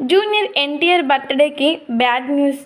Junior NTR బర్త్డేకి bad news.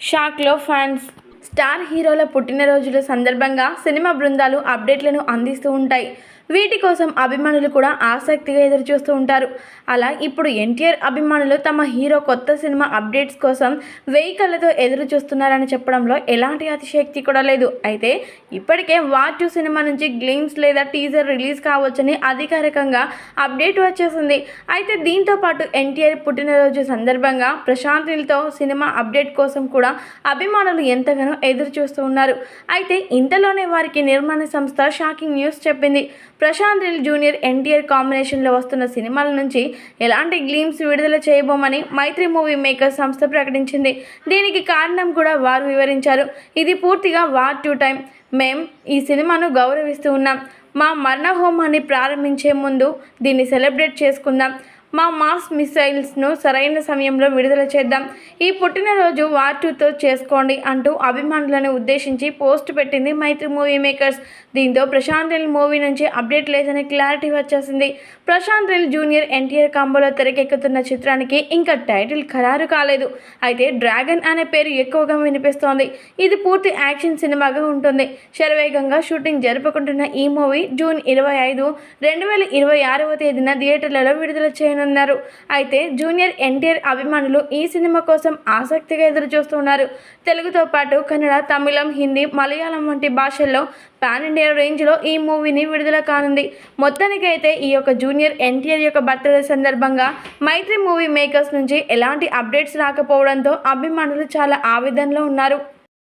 షాక్లో fans. Star హీరోల పుట్టినరోజుల సందర్భంగా సినిమా బృందాలు అప్డేట్లను అందిస్తూ ఉంటాయి. వీటి కోసం అభిమానులు కూడా ఆసక్తిగా ఎదురుచూస్తూ ఉంటారు. అలా ఇప్పుడు ఎన్టీఆర్ అభిమానులు తమ హీరో కొత్త సినిమా అప్డేట్స్ కోసం వెయ్యి కళ్ళతో ఎదురు చూస్తున్నారని చెప్పడంలో ఎలాంటి అతిశక్తి కూడా లేదు. అయితే ఇప్పటికే వార్ టూ సినిమా నుంచి గ్లీమ్స్ లేదా టీజర్ రిలీజ్ కావచ్చని అధికారికంగా అప్డేట్ వచ్చేసింది. అయితే దీంతో పాటు ఎన్టీఆర్ పుట్టినరోజు సందర్భంగా ప్రశాంత్ సినిమా అప్డేట్ కోసం కూడా అభిమానులు ఎంతగానో ఎదురు చూస్తూ ఉన్నారు. అయితే ఇంతలోనే వారికి నిర్మాణ సంస్థ షాకింగ్ న్యూస్ చెప్పింది. ప్రశాంత్ రిల్ జూనియర్ ఎన్టీఆర్ కాంబినేషన్లో వస్తున్న సినిమాల నుంచి ఎలాంటి గ్లీమ్స్ విడుదల చేయబోమని మైత్రి మూవీ మేకర్ సంస్థ ప్రకటించింది. దీనికి కారణం కూడా వారు వివరించారు. ఇది పూర్తిగా వార్ టూ టైం మేం ఈ సినిమాను గౌరవిస్తూ ఉన్నాం. మా మరణ హోమాన్ని ప్రారంభించే ముందు దీన్ని సెలబ్రేట్ చేసుకుందాం. మా మాస్ మిసైల్స్ను సరైన సమయంలో విడుదల చేద్దాం. ఈ పుట్టినరోజు వార్ టూతో చేసుకోండి అంటూ అభిమానులను ఉద్దేశించి పోస్ట్ పెట్టింది మైత్రి మూవీ మేకర్స్. దీంతో ప్రశాంత్ నీల్ మూవీ నుంచి అప్డేట్ లేదని క్లారిటీ వచ్చేసింది. ప్రశాంత్ నీల్ జూనియర్ ఎన్టీఆర్ కాంబోలో తెరకెక్కుతున్న చిత్రానికి ఇంకా టైటిల్ ఖరారు కాలేదు. అయితే డ్రాగన్ అనే పేరు ఎక్కువగా వినిపిస్తోంది. ఇది పూర్తి యాక్షన్ సినిమాగా ఉంటుంది. శరవేగంగా షూటింగ్ జరుపుకుంటున్న ఈ మూవీ జూన్ ఇరవై ఐదు రెండు వేల ఇరవై ఆరవ తేదీన థియేటర్లలో విడుదల చేయనున్నారు. అయితే జూనియర్ ఎన్టీఆర్ అభిమానులు ఈ సినిమా కోసం ఆసక్తిగా ఎదురుచూస్తున్నారు. తెలుగుతో పాటు కన్నడ తమిళం హిందీ మలయాళం వంటి భాషల్లో పాన్ ఇండియా రేంజ్లో ఈ మూవీని విడుదల కానుంది. మొత్తానికైతే ఈ యొక్క జూనియర్ ఎన్టీఆర్ యొక్క బర్త్డే సందర్భంగా మైత్రి మూవీ మేకర్స్ నుంచి ఎలాంటి అప్డేట్స్ రాకపోవడంతో అభిమానులు చాలా ఆవేదనలో ఉన్నారు.